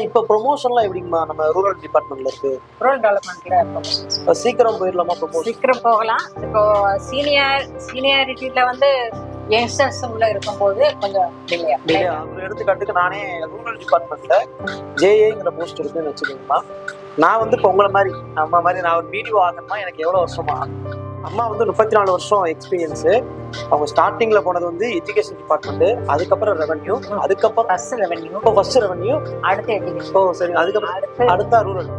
இப்போ ப்ரொமோஷன்லாம் எப்படிங்கம்மா? நம்ம ரூரல் டிபார்ட்மெண்ட்ல இருக்கு. ரூரல் டெவலப்மெண்ட்ல இப்ப சீக்கிரம் போயிடலாமா ப்ரொமோஷன் சீக்கிரம் போகலாம். இப்போ சீனியர் சீனியாரிட்டியில வந்து யங்ஸ்டர்ஸ் உள்ள இருக்கும்போது கொஞ்சம் டிலே ஒரு எடுத்துக்காட்டுக்கு நானே ரூரல் டிபார்ட்மெண்ட்ல ஜேஏங்கிற போஸ்ட் இருக்குன்னு வச்சுக்கோங்கம்மா. நான் வந்து இப்போ உங்களை மாதிரி அம்மா மாதிரி நான் ஒரு வீடியோ ஆகணும்னா எனக்கு எவ்வளோ வருஷமா? அம்மா வந்து முப்பத்தி நாலு வருஷம் எக்ஸ்பீரியன்ஸு அவங்க ஸ்டார்டிங்ல போனது வந்து எஜுகேஷன் டிபார்ட்மெண்ட் அதுக்கப்புறம் ரெவன்யூ அதுக்கப்புறம் ஃபர்ஸ்ட் ரெவென்யூ இப்போ ஃபர்ஸ்ட் ரெவன்யூ அடுத்து எஜுகேஷன் ஓ சரி. அதுக்கப்புறம் அடுத்து அடுத்தா ரூரல்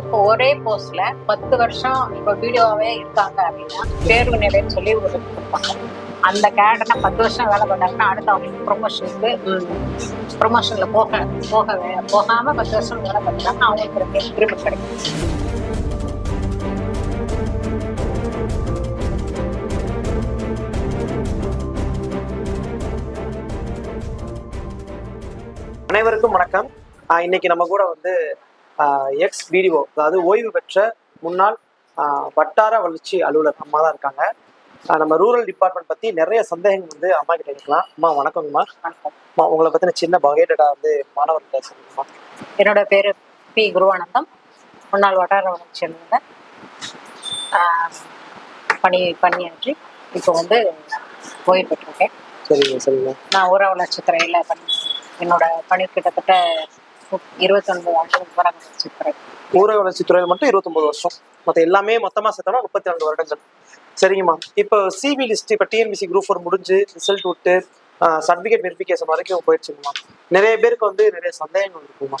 இப்போ ஒரே போஸ்ட்ல பத்து வருஷம் இப்போ வீடியோவே இருக்காங்க அப்படின்னா தேர்வு நிலைன்னு சொல்லி ஒரு அந்த கேடனை பத்து வருஷம் வேலை பண்ணாங்கன்னா அடுத்து அவங்களுக்கு ப்ரொமோஷனுக்கு ப்ரொமோஷன்ல போக போக வே- போகாம பத்து வருஷம் வேலை பண்ணாங்கன்னா அவங்களுக்கு இன்க்ரிமெண்ட் கிடைக்கும். அனைவருக்கும் வணக்கம். இன்னைக்கு நம்ம கூட வந்து எக்ஸ் வீடியோ அதாவது ஓய்வு பெற்ற முன்னாள் வட்டார வளர்ச்சி அலுவலர் அம்மா தான் இருக்காங்க. நம்ம ரூரல் டிபார்ட்மெண்ட் பத்தி நிறைய சந்தேகங்கள் வந்து அம்மா கிட்ட கேட்கலாம். அம்மா வணக்கங்கம்மா. அம்மா உங்களை பத்தின சின்ன பகேடடா வந்து மாணவர்கள் சொல்லுங்கம்மா. என்னோட பேரு பி குருவானந்தம் முன்னாள் வட்டார வளர்ச்சி அலுவலர். பணி பணியாற்றி இப்போ வந்து ஓய்வு பெற்றிருக்கேன். சரிங்க சரிங்க. நான் ஊர வளர்ச்சி துறையில பணி என்னோட பணி கிட்டத்தட்ட இருபத்தொன்பது ஆண்டுகள் ஊரக வளர்ச்சித்துறை ஊரக வளர்ச்சித்துறையில் மட்டும் இருபத்தொன்பது வருஷம். மற்ற எல்லாமே மொத்தமாக சேர்த்தோம்னா முப்பத்தி ரெண்டு வருடங்கள். சரிங்கம்மா. இப்போ சிபி லிஸ்ட் இப்போ டிஎன்பிசி குரூப் ஃபோர் முடிஞ்சு ரிசல்ட் விட்டு சர்டிஃபிகேட் வெரிஃபிகேஷன் வரைக்கும் போயிடுச்சுங்கம்மா. நிறைய பேருக்கு வந்து நிறைய சந்தேகங்கள் இருக்குமா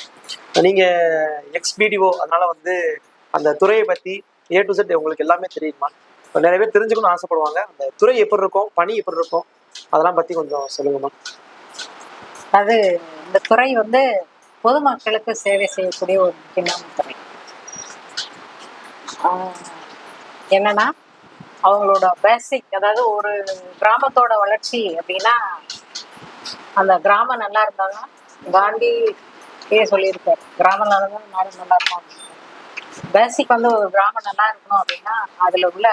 நீங்கள் எக்ஸ்பிடிஓ அதனால வந்து அந்த துறையை பற்றி ஏ டு செட் உங்களுக்கு எல்லாமே தெரியுமா நிறைய பேர் தெரிஞ்சுக்கணும்னு ஆசைப்படுவாங்க. அந்த துறை எப்படி இருக்கும் பணி எப்படி இருக்கும் அதெல்லாம் பற்றி கொஞ்சம் சொல்லுங்கம்மா. அது இந்த துறை வந்து பொதுமக்களுக்கு சேவை செய்யக்கூடிய ஒரு முக்கியமான துறை. என்னன்னா அவங்களோட பேசிக் அதாவது ஒரு கிராமத்தோட வளர்ச்சி அப்படின்னா அந்த கிராமம் நல்லா இருந்தாலும் காந்தி ஏ சொல்லியிருக்காரு கிராமம் நல்லா இருந்தாலும் நாடு நல்லா இருக்கும் பேசிக் வந்து ஒரு கிராமம் நல்லா இருக்கணும் அப்படின்னா அதுல உள்ள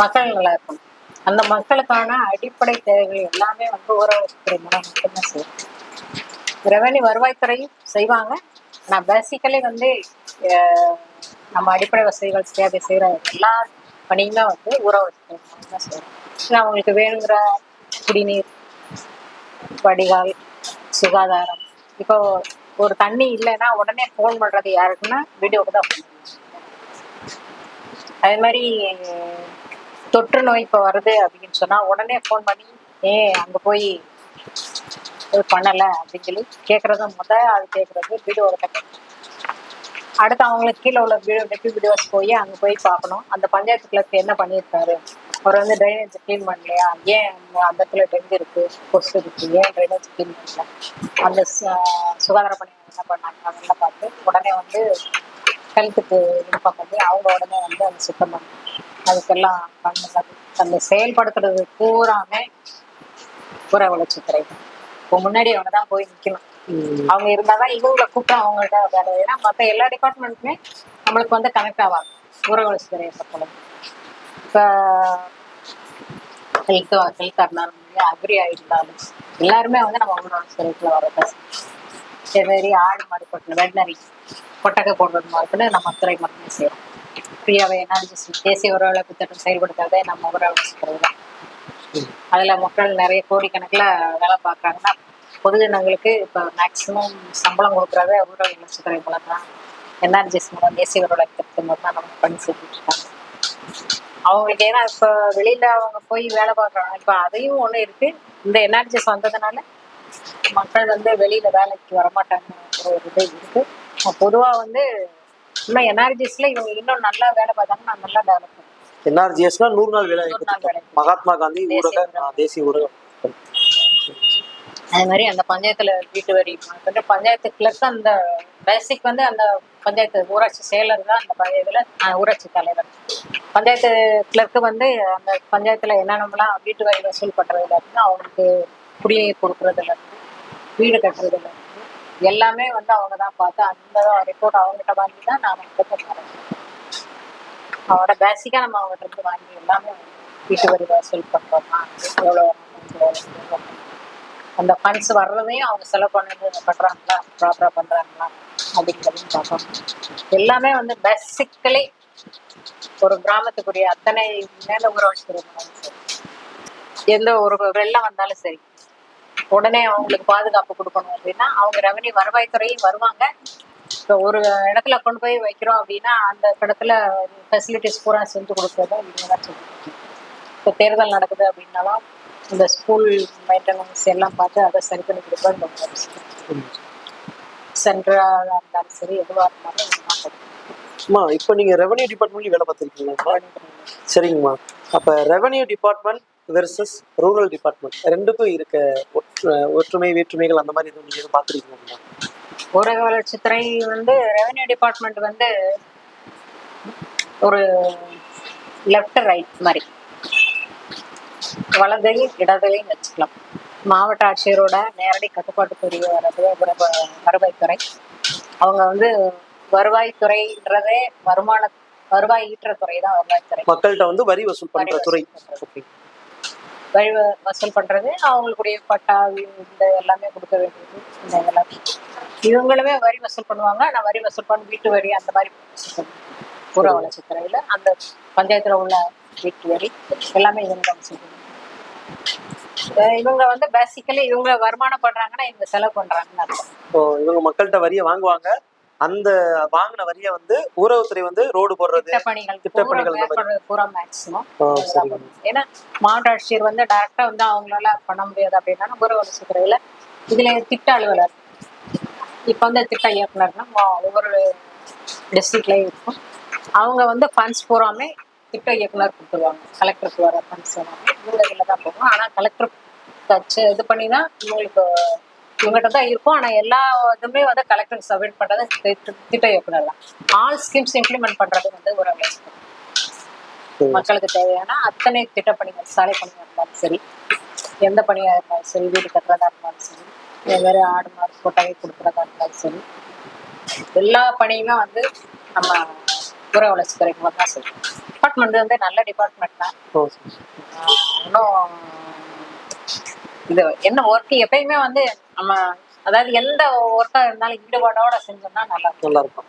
மக்கள் நல்லா இருக்கணும். அந்த மக்களுக்கான அடிப்படை தேவைகள் எல்லாமே வந்து ஊரகத்துறை மூலம் மட்டும்தான் செய்யும் ரெவன்யூ வருவாய்த்துறையும் செய்வாங்க. ஆனால் பேசிக்கலி வந்து நம்ம அடிப்படை வசதிகள் சேவை செய்கிற எல்லா பணியுமே வந்து ஊரகத்துறை மூலம் தான் செய்யணும் அவங்களுக்கு வேணுங்கிற குடிநீர் வடிகால் சுகாதாரம். இப்போ ஒரு தண்ணி இல்லைன்னா உடனே ஃபோன் பண்ணுறது யாருக்குன்னா வீடியோவுக்கு தான் ஃபோன் அதே மாதிரி தொற்று நோய் இப்போ வருது அப்படின்னு சொன்னால் உடனே ஃபோன் பண்ணி ஏ அங்கே போய் இது பண்ணலை அப்படின்னு சொல்லி கேட்குறது முத அது கேட்குறது வீடியோ அடுத்து அவங்களுக்கு கீழே உள்ள வீடியோ டெப்பி வீடியோஸ் போய் அங்கே போய் பார்க்கணும். அந்த பஞ்சாயத்து கிளர்க்கு என்ன பண்ணியிருக்காரு? அவர் வந்து ட்ரைனேஜ் க்ளீன் பண்ணலையா? ஏன் அந்த- இடத்துல டெங்கு இருக்கு? கொசு இருக்கு. ஏன் ட்ரைனேஜ் க்ளீன் பண்ணல? அந்த சுகாதார பணியாளர் என்ன பண்ணாங்க? அதெல்லாம் பார்த்து உடனே வந்து ஹெல்த்துக்கு இன்ஃபார்ம் பண்ணி அவங்க உடனே வந்து அதை சுத்தம் பண்ணி அதுக்கெல்லாம் அந்த செயல்படுத்துறது பூராமே புற வளர்ச்சித்துறை தான் இப்போ முன்னாடி அவங்க தான் போய் நிற்கணும் அவங்க இருந்தாதான் இவங்களை கூப்பிட்டு அவங்கள்ட்ட வேலை. ஏன்னா மற்ற எல்லா டிபார்ட்மெண்ட்டுமே நம்மளுக்கு வந்து கனெக்ட் ஆகாது ஊர வளர்ச்சித்துறையை பொறுத்தளவு இப்போ ஹெல்த் ஹெல்த்தாக இருந்தாலும் அக்ரி ஆகிருந்தாலும் எல்லாருமே வந்து நம்ம ஊர வளர்ச்சித்துறைக்குள்ள வரதான் இதே மாதிரி ஆடு மாடு கொட்டணும் வெட்டினரி கொட்டகை போடுறது மாதிரி நம்ம துறை மட்டுமே செய்யறோம். ஃப்ரீயாகவே என்ஆர்ஜிசி தேசிய உறவுகளை திட்டம் செயல்படுத்துறதே நம்ம உறவுகளை வளர்ச்சித்துறை தான் அதுல மக்கள் நிறைய கோடிக்கணக்கில் வேலை பார்க்குறாங்கன்னா பொதுஜனங்களுக்கு இப்போ மேக்சிமம் சம்பளம் கொடுக்குறத உறவு வளர்ச்சித்துறை மூலம் தான் என்ஆர்ஜிஎஸ் மூலம் தேசிய உறவுகளை திட்டம் மூலம் தான் நம்ம பண்ணி செஞ்சுட்டு இருக்காங்க. அவங்களுக்கு ஏன்னா இப்போ வெளியில அவங்க போய் வேலை பார்க்குறாங்க. இப்போ அதையும் ஒன்று இருக்கு. இந்த என்ஆர்ஜிஎஸ் வந்ததுனால மக்கள் வந்து வெளியில வேலைக்கு வரமாட்டாங்க ஒரு இது இருக்கு. பொதுவாக வந்து இன்னும் என்ஆர்ஜிஎஸ்ல இவங்க இன்னும் நல்லா வேலை பார்த்தாங்கன்னா நல்லா டெவலப் பண்ணும் என்ஆர்ஜிஎஸ்னா நூறு நாள் வேலை நூறு நாள் வேலை. மகாத்மா காந்தி. ஆ, தேசிய ஊரக அதே மாதிரி அந்த பஞ்சாயத்துல வீட்டு வரி வந்து பஞ்சாயத்து கிளர்க்கு அந்த பேசிக் வந்து அந்த பஞ்சாயத்து ஊராட்சி செயலர் தான் அந்த பஞ்சாயத்துல அஹ், ஊராட்சி தலைவர் பஞ்சாயத்து கிளர்க்கு வந்து அந்த பஞ்சாயத்துல என்னென்னலாம் வீட்டு வரி வசூல் பண்றதுல இருந்து அவங்களுக்கு குடிநீர் கொடுக்கறதுல இருந்து வீடு கட்டுறதுல இருந்து எல்லாமே வந்து அவங்க தான் பார்த்து அந்த ரிப்போர்ட் அவங்ககிட்ட வாங்கி தான் நான் வந்து தரோம். அவரோட பேசிக்கா நம்ம அவங்ககிட்ட இருந்து வாங்கி எல்லாமே வீட்டு வரி வசூல் பண்ணுறோம் எவ்வளோ அந்த ஃபண்ட்ஸ் வர்றதையும் அவங்க செலவு பண்ணது பண்ணுறாங்களா ப்ராப்பராக பண்ணுறாங்களா அப்படிங்கிறதையும் பார்ப்போம். எல்லாமே வந்து பேசிக்கலி ஒரு கிராமத்துக்குரிய அத்தனை மேல ஊற சரி எந்த ஒரு வெள்ளம் வந்தாலும் சரி. உடனே அவங்களுக்கு பாதுகாப்பு கொடுக்கணும் அப்படின்னா அவங்க ரெவன்யூ வருவாய்த்துறையும் வருவாங்க. இப்போ ஒரு இடத்துல கொண்டு போய் வைக்கிறோம் அப்படின்னா அந்த இடத்துல ஃபெசிலிட்டிஸ் பூரா செஞ்சு கொடுக்குறத இவங்க தான் இப்போ தேர்தல் நடக்குது அப்படின்னாலும் இந்த ஸ்கூல் மெயின்டெனன்ஸ் எல்லாம் பார்த்து அதை சரி பண்ணி கொடுப்பா இந்த சென்ட்ரலாக இருந்தாலும் சரி எதுவாக இருந்தாலும். அம்மா இப்போ நீங்க ரெவன்யூ டிபார்ட்மெண்ட்லயும் வேலை பார்த்துருக்கீங்களா சரிங்கம்மா. அப்ப revenue department versus rural department ரெண்டுக்கும் இருக்க ஒற்று ஒற்றுமை வேற்றுமைகள் அந்த மாதிரி எதுவும் நீங்க எதுவும் பார்த்துருக்கீங்களா ஊரக வளர்ச்சித்துறை வந்து ரெவென்யூ டிபார்ட்மெண்ட் வந்து ஒரு லெஃப்ட் ரைட் மாதிரி. வலதையும் இடதையும் வச்சுக்கலாம். மாவட்ட ஆட்சியரோட நேரடி கட்டுப்பாட்டுக்குரிய வரது வருவ- வருவாய்த்துறை. அவங்க வந்து வருவாய்த்துறைன்றதே வருமான வருவாய் ஈட்டுற துறை தான் வருவாய்த்துறை. மக்கள்கிட்ட வந்து வரி வசூல் பண்ற துறை. வசூல் பண்றது. Okay. வரி வ- வசூல் பண்றது அவங்களுக்குடைய பட்டா இந்த எல்லாமே கொடுக்க வேண்டியது இந்த இதெல்லாம் இவங்களுமே வரி வசூல் பண்ணுவாங்க ஆனா வரி வசூல் பண்ண வீட்டு வரி அந்த மாதிரி. புற வளர்ச்சித்துறையில அந்த பஞ்சாயத்துல உள்ள வீட்டு வரி எல்லாமே இவங்க தான் இவங்க வந்து பேசிக்கலி இவங்க வருமானம் பண்றாங்கன்னா இவங்க செலவு பண்றாங்கன்னு இவங்க மக்கள்கிட்ட வரியை வாங்குவாங்க அந்த வாங்கின வரியை வந்து ஊரகத்துறை வந்து ரோடு போடுறது திட்டப்பணிகள் ஏன்னா மாவட்ட ஆட்சியர் வந்து டைரக்டா வந்து அவங்களால பண்ண முடியாது அப்படின்னா ஊர வளர்ச்சித்துறையில இதுல திட்ட அலுவலர். இப்ப வந்து திட்ட இயக்குனர்னா ஒவ்வொரு டிஸ்ட்ரிக்ட்லயும் இருக்கும். அவங்க வந்து ஃபண்ட்ஸ் பூராமே திட்ட இயக்குனர் கொடுத்துருவாங்க. கலெக்டருக்கு வர ஃபண்ட்ஸ் எல்லாமே இவங்க இதில் தான் போகும். ஆனா கலெக்டர் இது பண்ணி தான் இவங்களுக்கு இவங்ககிட்ட தான் இருக்கும். ஆனா எல்லா இதுவுமே வந்து கலெக்டர் சப்மிட் பண்றது திட்ட- திட்ட இயக்குனர் தான் ஆல் ஸ்கீம்ஸ் இம்ப்ளிமெண்ட் பண்றது வந்து ஒரு வளர்ச்சித்துறை. மக்களுக்கு தேவையான அத்தனை திட்டப்பணிகள் சாலை பணியாக இருந்தாலும் சரி எந்த பணியாக இருந்தாலும் சரி வீடு கட்டுறதா இருந்தாலும் சரி மாதிரி ஆடு மாடு கொட்டகை கொடுக்குறதா இருந்தாலும் சரி எல்லா பணியுமே வந்து நம்ம புற வளர்ச்சித்துறைக்கு தான் சரி. டிபார்ட்மெண்ட் வந்து நல்ல டிபார்ட்மெண்ட் தான். இன்னும் இது என்ன ஒர்க் எப்பயுமே வந்து நம்ம அதாவது எந்த ஒர்க்கா இருந்தாலும் ஈடுபாடோட செஞ்சோம்னா நல்லா நல்லா இருக்கும்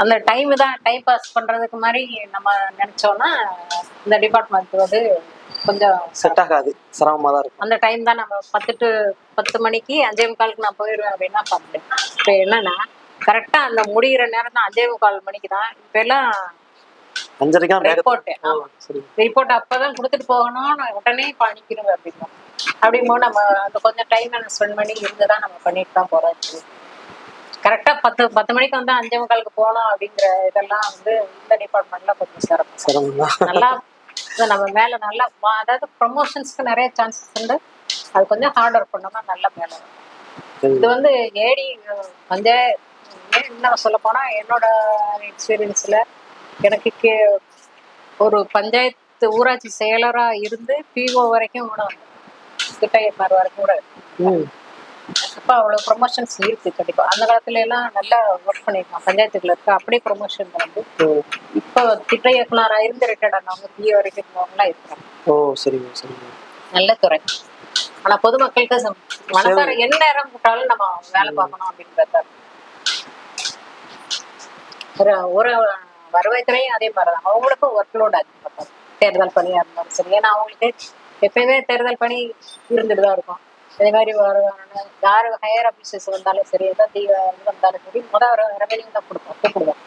அந்த டைம் தான் டைம் பாஸ் பண்றதுக்கு மாதிரி நம்ம நினைச்சோம்னா இந்த டிபார்ட்மெண்ட் வந்து கொஞ்சம் செட் ஆகாது. சிரமமா தான் இருக்கும். அந்த டைம் தான் நம்ம பத்து டு பத்து மணிக்கு அஞ்சே முக்காலுக்கு நான் போயிடுவேன் அப்படின்னா பத்து. இப்போ என்னன்னா கரெக்டா அந்த முடிகிற நேரம் தான் அஞ்சே முக்கால் மணிக்கு தான். இப்போ எல்லாம் அஞ்சரைக்கா ரிப்போர்ட் ரிப்போர்ட் அப்பதான் கொடுத்துட்டு போகணும். உடனே பண்ணிக்கிறோம் அப்படின்னா. அப்படிங்கும்போது நம்ம அந்த கொஞ்சம் டைம் ஸ்பெண்ட் பண்ணி இருந்து தான் நம்ம பண்ணிட்டு தான் போறோம் கரெக்டா பத்து பத்து மணிக்கு வந்து அஞ்சே முக்காலுக்கு போகணும் அப்படிங்கிற இதெல்லாம் வந்து இந்த டிபார்ட்மெண்ட்ல கொஞ்சம் சிறப்பு நல்லா நம்ம மேல நல்லா அதாவது ப்ரொமோஷன்ஸ்க்கு நிறைய சான்சஸ் உண்டு. அது கொஞ்சம் ஹார்ட் ஒர்க் பண்ணோம்னா நல்லா மேல. இது வந்து ஏடி பஞ்சாய இன்னும் சொல்ல போனா என்னோட எக்ஸ்பீரியன்ஸ்ல எனக்கு கே- ஒரு பஞ்சாயத்து ஊராட்சி செயலரா இருந்து பிஓ வரைக்கும் கூட இயக்குனர் வரைக்கும் கூட ம். அப்ப அவ்வளவு ப்ரொமோஷன்ஸ் இருக்கு கண்டிப்பா. அந்த காலத்துல எல்லாம் நல்லா ஒர்க் பண்ணிருக்கான் பஞ்சாயத்துக்குள்ள இருக்க அப்படியே ப்ரொமோஷன் வந்து. இப்போ திட்ட இயக்குனரா இருந்து ரிட்டையர்ட் ஆனவங்க பிஏ வரைக்கும் இருந்தவங்களாம் இருக்கிறாங்க ஓ சரிங்க சரிங்க. நல்ல துறை. ஆனா பொதுமக்களுக்கு மனசார என்ன நேரம் போட்டாலும் நம்ம வேலை பார்க்கணும் அப்படின்றத ஒரு ஒரு வருவாய்த்துறையும் அதே மாதிரிதான். அவங்களுக்கும் ஒர்க் லோட் அதிகமாக தேர்தல் பணியா இருந்தாலும் சரி. ஏன்னா அவங்களுக்கு எப்பயுமே தேர்தல் பணி இருந்துட்டு தான் இருக்கும். அதே மாதிரி யார் ஹையர் ஆஃபீஸர்ஸ் வந்தாலும் சரி எதாவது இது வந்தாலும் சரி முதல் ரெவன்யூ தான் கொடுப்போம். கூப்பிடுவோம்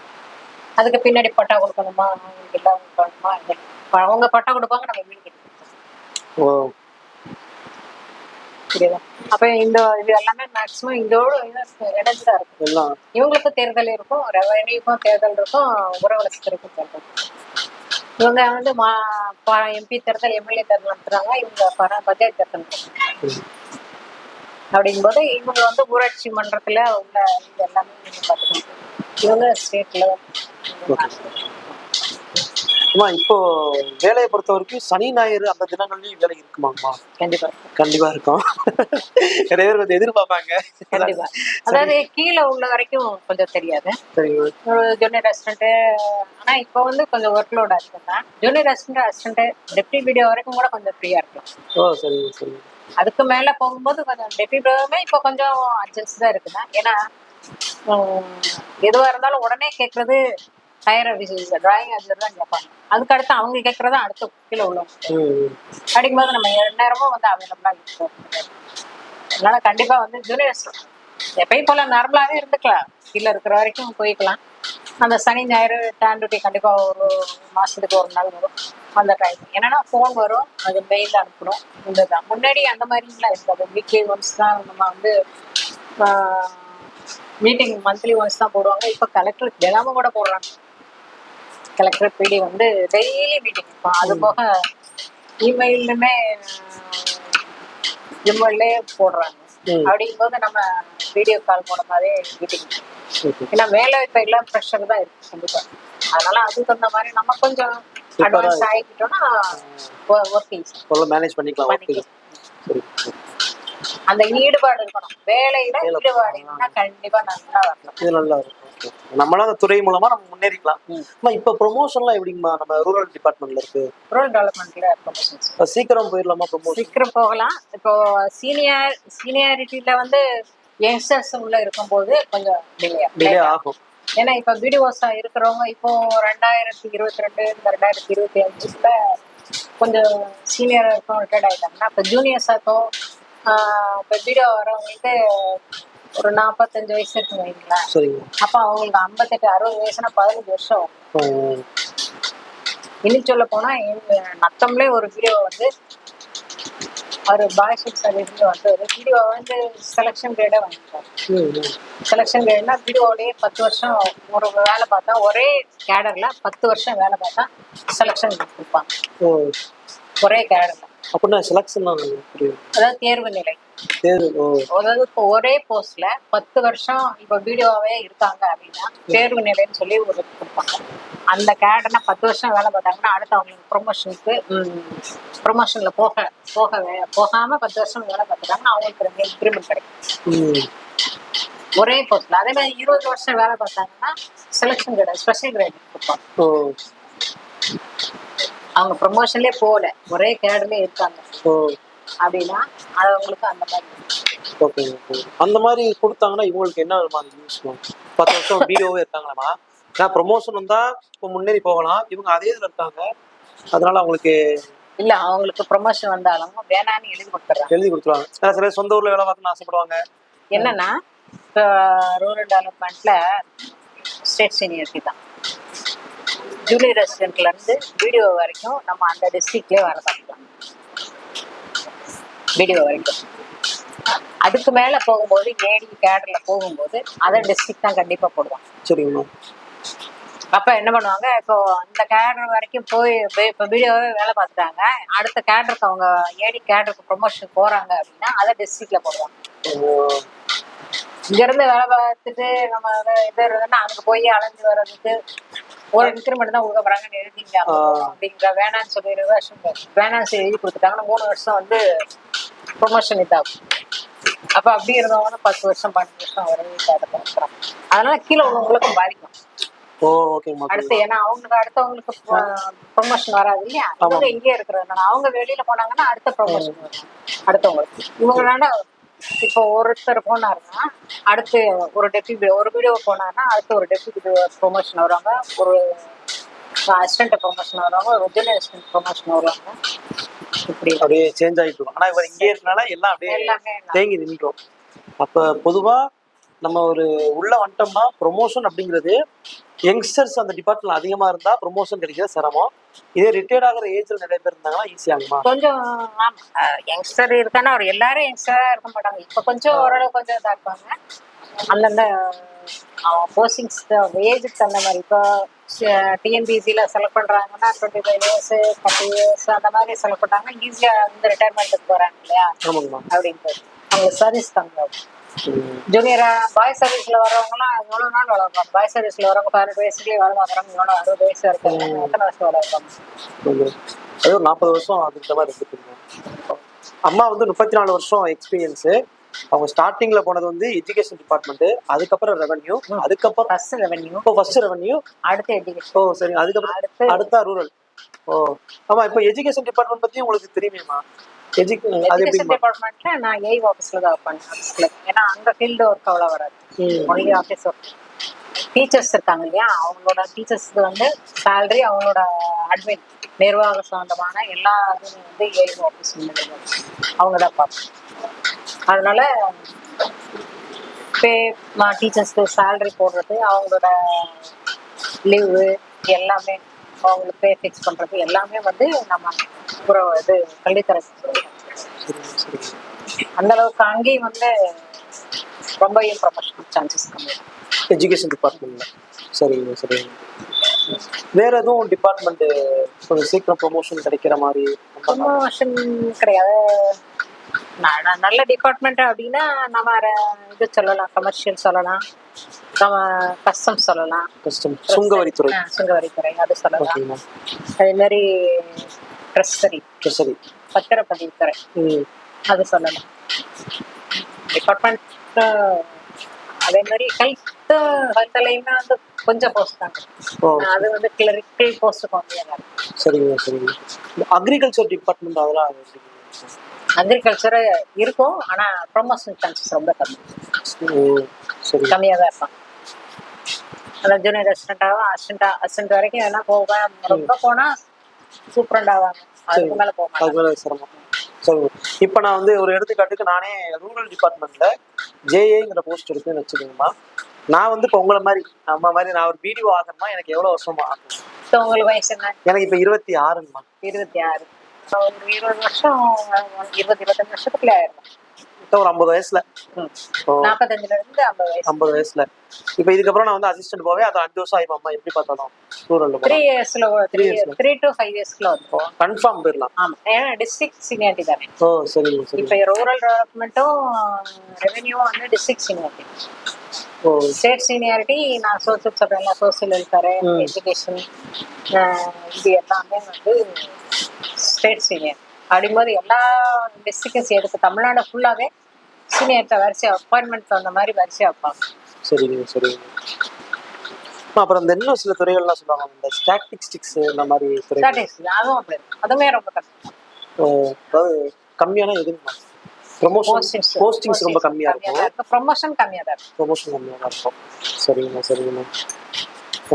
அதுக்கு பின்னாடி பட்டா கொடுக்கணுமா? அவங்களுக்கு எல்லாம் இல்லை. அவங்க பட்டா கொடுப்பாங்க நம்ம வீடு கொடுப்போம். ஓ. புரியுதா? அப்ப இந்த இது எல்லாமே மேக்சிமம் இதோட இணைஞ்சுதான் இருக்கும் எல்லாம் இவங்களுக்கும் தேர்தல் இருக்கும் ரெவன்யூக்கும் தேர்தல் இருக்கும் உறவலசத்திற்கும் தேர்தல் இருக்கும். இவங்க வந்து மா எம்பி தேர்தல் எம்எல்ஏ தேர்தல் நடத்துறாங்க இவங்க பஞ்சாயத்து தேர்தல். அப்படிங்கும்போது இவங்க வந்து ஊராட்சி மன்றத்துல உள்ள இது எல்லாமே இவங்க பார்த்துக்கணும் இவங்க ஸ்டேட்ல அம்மா இப்போ வேலையை பொறுத்த வரைக்கும் சனி ஞாயிறு அந்த தினங்கள்லயும் வேலை இருக்குமாம்மா? கண்டிப்பா. கண்டிப்பா இருக்கும். நிறைய பேர் கொஞ்சம் எதிர்பார்ப்பாங்க. கண்டிப்பா. அதாவது கீழே உள்ள வரைக்கும் கொஞ்சம் தெரியாது. ஒரு ஜூனியர் ரெஸ்டாரண்ட் ஆனா இப்போ வந்து கொஞ்சம் ஒர்க் லோட் தான் junior restaurant assistant deputy BDO வரைக்கும் கூட கொஞ்சம் ஃப்ரீயா இருக்கலாம். ஓ சரிங்க சரிங்க அதுக்கு மேல போகும்போது கொஞ்சம் டெபிபிளமே இப்போ கொஞ்சம் அட்ஜஸ்ட் தான் இருக்குண்ணா ஏன்னா எதுவா இருந்தாலும் உடனே கேட்கறது ஹையர் ஆஃபீஸர்ஸ் டிராயிங் ஆஃபீஸர் தான் கேட்பாங்க. அதுக்கு அடுத்து அவங்க கேட்கறது அடுத்த கீழே உள்ளவங்க. அப்படிங்கும்போது நம்ம நேரமும் வந்து அவைலபிளா இருக்கும் அதனால கண்டிப்பா வந்து ஜூனியர்ஸ் எப்பயும் போல நார்மலாவே இருந்துக்கலாம். கீழே இருக்கிற வரைக்கும் போய்க்கலாம். அந்த சனி ஞாயிறு டேன் டியூட்டி கண்டிப்பா ஒரு மாசத்துக்கு ஒரு நாள் வரும். அந்த டைம் என்னன்னா ஃபோன் வரும் அது மெயில் அனுப்பணும். இதுதான் முன்னாடி அந்த மாதிரிலாம் இருக்காது வீக்லி ஒன்ஸ் தான் நம்ம வந்து மீட்டிங் மந்த்லி ஒன்ஸ் தான் போடுவாங்க. இப்போ கலெக்டர் தினமும் கூட போடுறாங்க கலெக்டர் பிடி வந்து டெய்லி மீட்டிங் இருக்கும் அது போக இமெயிலுமே ஜிம்மல்லே போடுறாங்க. அப்படிங்கும்போது நம்ம வீடியோ கால் மூலமாவே மீட்டிங் ஏன்னா வேலை இப்ப எல்லாம் ப்ரெஷர் தான் இருக்கு கண்டிப்பா. அதனால அதுக்கு தகுந்த மாதிரி நம்ம கொஞ்சம் அட்வான்ஸ் ஆகிக்கிட்டோம்னா ஒர்க் ஈஸி சொல்ல மேனேஜ் பண்ணிக்கலாம் அந்த ஈடுபாடு இருக்கணும். வேலையில ஈடுபாடு இருந்தா கண்டிப்பா நல்லா வரலாம். இது நல்லா இருக்கும். நம்மளும் அந்த துறை மூலமா நம்ம முன்னேறிக்கலாம். அம்மா இப்ப ப்ரொமோஷன்லாம் எப்படிங்கம்மா? நம்ம ரூரல் டிபார்ட்மெண்ட்ல இருக்கு. ரூரல் டெவலப்மெண்ட்ல ப்ரொமோஷன்ஸ் சீக்கிரம் போயிடலாமா ப்ரொமோஷன் சீக்கிரம் போகலாம். இப்போ சீனியர் சீனியாரிட்டியில வந்து யங்ஸ்டர்ஸ் உள்ள இருக்கும்போது கொஞ்சம் டிலே டிலே ஆகும். ஏன்னா இப்ப வீடியோஸா இருக்கிறவங்க இப்போ ரெண்டாயிரத்தி இருபத்தி ரெண்டு இந்த ரெண்டாயிரத்தி இருபத்தி அஞ்சுல கொஞ்சம் சீனியர் இருக்கும் ரிட்டையர்ட் ஆயிட்டாங்கன்னா இப்போ ஜூனியர்ஸா இப்போ வீடியோ வரவங்களுக்கு ஒரு நாற்பத்தஞ்சு வயசு இருக்குன்னு வைங்களேன். சரிங்க. அப்போ அவங்களுக்கு ஐம்பத்தெட்டு அறுபது வயசுனா பதினஞ்சு வருஷம். இன்னும் சொல்ல போனா நத்தம்லே ஒரு வீடியோ வந்து அவர் பாய்ஸ் இருந்து வந்து ஒரு வீடியோ வந்து செலெக்ஷன் கிரேடே வாங்கிட்டார். செலெக்ஷன் கிரேட்னா வீடியோலயே பத்து வருஷம் ஒரு வேலை பார்த்தா ஒரே கேடர்ல பத்து வருஷம் வேலை பார்த்தா செலெக்ஷன் கொடுப்பாங்க. ஒரே கேடர்ல அப்படின்னா செலக்ஷன் அதாவது தேர்வு நிலை. தேர்வு அதாவது இப்போ ஒரே போஸ்ட்ல பத்து வருஷம் இப்போ வீடியோவே இருக்காங்க அப்படின்னா தேர்வு நிலைன்னு சொல்லி ஒரு கொடுப்பாங்க. அந்த கேடர்னா பத்து வருஷம் வேலை பார்த்தாங்கன்னா அடுத்து அவங்களுக்கு ப்ரொமோஷனுக்கு ப்ரொமோஷன்ல போக போக போகாம பத்து வருஷம் வேலை பார்த்துட்டாங்கன்னா அவங்களுக்கு ரெண்டு இன்க்ரிமெண்ட் கிடைக்கும். ஒரே போஸ்ட்ல அதே மாதிரி இருபது வருஷம் வேலை பார்த்தாங்கன்னா செலெக்ஷன் கிரேட் ஸ்பெஷல் கிரேட் கொடுப்பாங்க. அவங்க ப்ரொமோஷன்லேயே போகல. ஒரே கேடர்லேயே இருக்காங்க. அப்படின்னா அது அவங்களுக்கு அந்த மாதிரி. அந்த மாதிரி கொடுத்தாங்கன்னா இவங்களுக்கு என்ன மாதிரி யூஸ் பத்து வருஷம் வீடியோவே இருக்காங்களாமா? ஏன்னா ப்ரொமோஷன் வந்தா இப்போ முன்னேறி போகலாம். இவங்க அதே இதுல இருக்காங்க. அதனால அவங்களுக்கு இல்ல அவங்களுக்கு ப்ரொமோஷன் வந்தாலும் வேணான்னு எழுதி கொடுத்துட்றாங்க. எழுதி கொடுத்துருவாங்க. சில சொந்த ஊர்ல வேலை பார்க்கணும்னு ஆசைப்படுவாங்க. என்னன்னா இப்போ ரூரல் டெவலப்மெண்ட்ல ஸ்டேட் சீனியரிட்டி தான். ஜூலி ரெசிடென்ட்ல இருந்து வீடியோ வரைக்கும் நம்ம அந்த டிஸ்ட்ரிக்ட்லயே வேலை பார்க்கலாம் வீடியோ வரைக்கும். அதுக்கு மேல போகும்போது ஏடி கேடர்ல போகும்போது அதர் டிஸ்ட்ரிக்ட் தான் கண்டிப்பா போடுவாங்க. சரிங்கம்மா அப்ப என்ன பண்ணுவாங்க இப்போ அந்த கேடர் வரைக்கும் போய் இப்போ வீடியோவே வேலை பார்த்துட்டாங்க. அடுத்த கேடருக்கு அவங்க ஏடி கேடருக்கு ப்ரொமோஷன் போறாங்க அப்படின்னா அதை டிஸ்ட்ரிக்ட்ல போடுவாங்க. ஓ, இங்க இருந்து வேலை பார்த்துட்டு நம்ம அது இது இருந்ததுன்னா அங்க போய் அலைஞ்சு வர்றதுக்கு ஒரு இன்க்ரிமெண்ட் தான் கொடுக்க போறாங்கன்னு எழுதிங்க. அப்படிங்கிற வேணாம்னு சொல்லி வேணாம்னு சொல்லி எழுதி கொடுத்துட்டாங்கன்னா மூணு வருஷம் வந்து ப்ரொமோஷன் இதாகும். அப்ப அப்படி இருந்தவங்க பத்து வருஷம் பன்னெண்டு வருஷம் கேடர் இருக்கிறாங்க அதனால கீழே உள்ளவங்களுக்கும் பாதிக்கும். அடுத்து ஏன்னா அவங்களுக்கு அடுத்தவங்களுக்கு ப்ரொமோஷன் வராது இல்லையா? அவங்க இங்கே இருக்கிறதுனால அவங்க வெளியில போனாங்கன்னா அடுத்த ப்ரொமோஷன் வரும். அடுத்தவங்களுக்கு. இவங்களால இப்போ ஒருத்தர் போனாருன்னா அடுத்து ஒரு டெப்யூட்டி ஒரு வீடியோ போனாருன்னா அடுத்து ஒரு டெப்யூட்டி ப்ரொமோஷன் வருவாங்க. ஒரு அசிஸ்டன்ட் ப்ரொமோஷன் வருவாங்க. ஒரு ஜூனியர் அசிஸ்டன்ட் ப்ரொமோஷன் வருவாங்க. இப்படி அப்படியே சேஞ்ச் ஆகிட்டு இருக்கும். ஆனா இவர் இங்கே இருக்கனால எல்லாம் அப்படியே எல்லாமே தேங்கி நின்றோம் அப்ப பொதுவா நம்ம ஒரு உள்ள வந்துட்டோம்னா ப்ரொமோஷன் அப்படிங்கிறது யங்ஸ்டர்ஸ் அந்த டிபார்ட்மெண்ட் அதிகமா இருந்தா ப்ரொமோஷன் கிடைக்கிறது சிரமம். இதே ரிட்டையர்ட் ஆகிற ஏஜ்ல நிறைய பேர் இருந்தாங்கன்னா ஈஸி ஆகுமா? கொஞ்சம் யங்ஸ்டர் இருக்கானா அவர் எல்லாரும் யங்ஸ்டரா இருக்க மாட்டாங்க. இப்ப கொஞ்சம் ஓரளவு கொஞ்சம் இதா இருப்பாங்க. அந்தந்த போஸ்டிங்ஸ் ஏஜுக்கு தகுந்த மாதிரி. இப்போ டிஎன்பிசியில் செலக்ட் பண்ணுறாங்கன்னா twenty five years thirty years அந்த மாதிரி செலக்ட் பண்ணாங்க ஈஸியாக வந்து ரிட்டையர்மெண்ட்டுக்கு போகிறாங்க இல்லையா? அப்படின்ட்டு. அவங்களுக்கு சர்வீஸ் ம். ஜூனியரா பாய் சர்வீஸ்ல வரவங்கலாம் எவ்வளோ நாள் வேலை பார்ப்பாங்க பாய் சர்வீஸ்ல வரவங்க பதினெட்டு வயசுலயே வேலை பார்க்குறாங்க. எவ்வளோ அறுபது வயசு இருக்காங்க எத்தனை வருஷம் ஓகே. அது ஒரு நாற்பது வருஷம் அதுக்கு மாதிரி இருந்துருக்குங்க அம்மா வந்து முப்பத்தி நாலு வருஷம் எக்ஸ்பீரியன்ஸு அவங்க ஸ்டார்டிங்ல போனது வந்து எஜுகேஷன் டிபார்ட்மெண்ட் அதுக்கப்புறம் ரெவன்யூ அதுக்கப்புறம் ஃபர்ஸ்ட் ரெவன்யூ இப்போ ஃபர்ஸ்ட் ரெவன்யூ அடுத்து எஜுகேஷன் ஓ சரி. அதுக்கப்புறம் அடுத்து அடுத்தா ரூரல் ஓ ஆமா இப்போ எஜுகேஷன் டிபார்ட்மெண்ட் பத்தி உங்களுக்கு அது எஜுகேஷன் டிபார்ட்மெண்ட்ல நான் ஏஐ ஆஃபீஸ்ல தான் பண்ணேன் ஆஃபீஸ்ல ஏன்னா அங்க ஃபீல்டு ஒர்க் அவ்வளோ வராது. ஒன்லி ஆஃபீஸ் ஒர்க் டீச்சர்ஸ் இருக்காங்க இல்லையா? அவங்களோட டீச்சர்ஸ்க்கு வந்து சேலரி அவங்களோட அட்மின் நிர்வாக சம்பந்தமான எல்லா இதுவும் வந்து ஏஐ ஆஃபீஸ் அவங்க தான் பார்ப்போம் அதனால பே டீச்சர்ஸ்க்கு சேலரி போடுறது அவங்களோட லீவு எல்லாமே அவங்களுக்கு பே ஃபிக்ஸ் பண்றது எல்லாமே வந்து நம்ம ஒரு இது சரிங்க அந்த அளவுக்கு அங்கேயும் வந்து ரொம்ப ப்ரொமோஷன் சான்சஸ் கம்மி. எஜுகேஷன் டிபார்ட்மெண்ட்ல சரிங்க சரிங்க. வேற எதுவும் டிபார்ட்மெண்ட் கொஞ்சம் சீக்கிரம் ப்ரொமோஷன் கிடைக்கிற மாதிரி ப்ரொமோஷன் கிடையாது. நல்ல டிபார்ட்மெண்ட் அப்படின்னா நம்ம இது சொல்லலாம் கமர்ஷியல் சொல்லலாம். கஸ்டம் சொல்லலாம். கஷ்டம் சுங்கவரித்துறை. ஆ, சுங்கவரித்துறை அது சொல்லலாம். அதே மாதிரி ட்ரெஸ்ஸரி சரி பத்திரப்பதிவுத்துறை. ம். அது சொல்லலாம் டிபார்ட்மெண்ட் அதே மாதிரி ஹெல்த் ஹெல்த்லையுமே வந்து கொஞ்சம் போஸ்ட் தாங்க ஓ. அது வந்து கிளரிக்கல் போஸ்ட் கம்மியாக சரிங்க சரிங்க. அக்ரிகல்ச்சர் டிபார்ட்மெண்ட் அதெல்லாம்? அக்ரிகல்ச்சர் இருக்கும் ஆனா ப்ரொமோஷன் சான்சஸ் ரொம்ப கம்மி. கம்மியாக தான் இருப்பாங்க. அதான் ஜூனியர் அசிஸ்டண்டாகவும் அசிஸ்டண்டா அசிஸ்டன்ட் வரைக்கும் வேணா போவேன். ரொம்ப போனா சூப்பரண்ட் ஆவாங்க அதுக்கு மேல போக மாட்டாங்க அதுக்கு மேல சிரமம் இப்போ நான் வந்து ஒரு எடுத்துக்காட்டுக்கு நானே ரூரல் டிபார்ட்மெண்ட்ல ஜேஏங்கிற போஸ்ட் இருக்குன்னு வச்சுக்கோங்கம்மா. நான் வந்து இப்போ உங்களை மாதிரி நம்ம மாதிரி நான் ஒரு வீடியோ ஆகணுமா எனக்கு எவ்வளோ வருஷமா ஆகும்? உங்களுக்கு வயசு என்ன? எனக்கு இப்போ இருபத்தி ஆறுங்கம்மா. இருபத்தி ஆறு. ஒரு இருபது வருஷம் இருபது இருபத்தஞ்சு வருஷத்துக்குள்ளே ஆயிரும். இப்போ ஒரு ஐம்பது வயசுல. ஐம்பது வயசு. ஐம்பது வயசுல. இப்போ இதுக்கப்புறம் நான் வந்து அசிஸ்டன்ட் போவே அது அஞ்சு வருஷம் ஆயிரும் அம்மா. எப்படி பார்த்தாலும். ரூரல்ல த்ரீ இயர்ஸ்ல த்ரீ yearsல. த்ரீ டு ஃபைவ் இயர்ஸ்க்குள்ள வந்துருவோம் கன்ஃபார்ம் போயிடலாம். ஆமா. ஏன்னா டிஸ்ட்ரிக்ட் சீனியாரிட்டி தானே. ஓ சரி இப்போ ரூரல் டெவலப்மெண்ட்டும் ரெவென்யூவும் வந்து டிஸ்ட்ரிக்ட் சீனியாரிட்டி ஓ. ஸ்டேட் சீனியாரிட்டி நான் சோசியல் சொல்றேன் சோசியல் வெல்ஃபேர். எஜுகேஷன் இது எல்லாமே வந்து ஸ்டேட் சீனியர் அப்படிங்கும்போது எல்லா டிஸ்ட்ரிக்டும் சேர்த்து தமிழ்நாடு ஃபுல்லாவே சீனியர்கிட்ட வரிசையா அப்பாயின்மெண்ட் அந்த மாதிரி வரிசையா வைப்பாங்க. சரிங்க சரிங்க. அப்புறம் இந்த இன்னும் சில துறைகள்லாம் சொல்லுவாங்க. இந்த ஸ்டாட்டிஸ்டிக்ஸ் இந்த மாதிரி ஸ்டாட்டிஸ்டிக்ஸ் அதுவும் அப்படி. அதுவுமே ரொம்ப கஷ்டம். அதாவது கம்மியான எதுங்கம்மா ப்ரொமோஷன் போஸ்டிங்ஸ் ரொம்ப கம்மியா இருக்கும். ப்ரொமோஷன் கம்மியா தான் இருக்கும். ப்ரொமோஷன் கம்மியாக தான் இருக்கும். சரிங்கம்மா சரிங்கம்மா.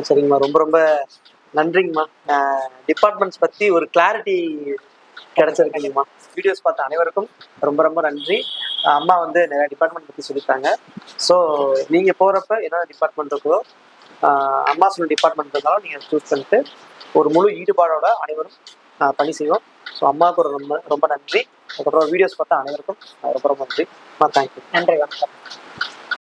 சரிங்கம்மா ரொம்ப ரொம்ப நன்றிங்கம்மா. டிபார்ட்மெண்ட்ஸ் பற்றி ஒரு கிளாரிட்டி கிடைச்சிருக்குங்கம்மா. வீடியோஸ் பார்த்த அனைவருக்கும் ரொம்ப ரொம்ப நன்றி. அம்மா வந்து நிறைய டிபார்ட்மெண்ட் பற்றி சொல்லியிருக்காங்க. ஸோ நீங்கள் போகிறப்ப என்னென்ன டிபார்ட்மெண்ட் இருக்கோ அம்மா சொன்ன டிபார்ட்மெண்ட் இருந்தாலும் நீங்கள் சூஸ் பண்ணிட்டு ஒரு முழு ஈடுபாடோட அனைவரும் பணி செய்வோம். ஸோ அம்மாவுக்கு ஒரு ரொம்ப ரொம்ப நன்றி. அதுக்கப்புறம் வீடியோஸ் பார்த்தா அனைவருக்கும் ரொம்ப ரொம்ப நன்றி. தேங்க்யூ நன்றி வணக்கம்.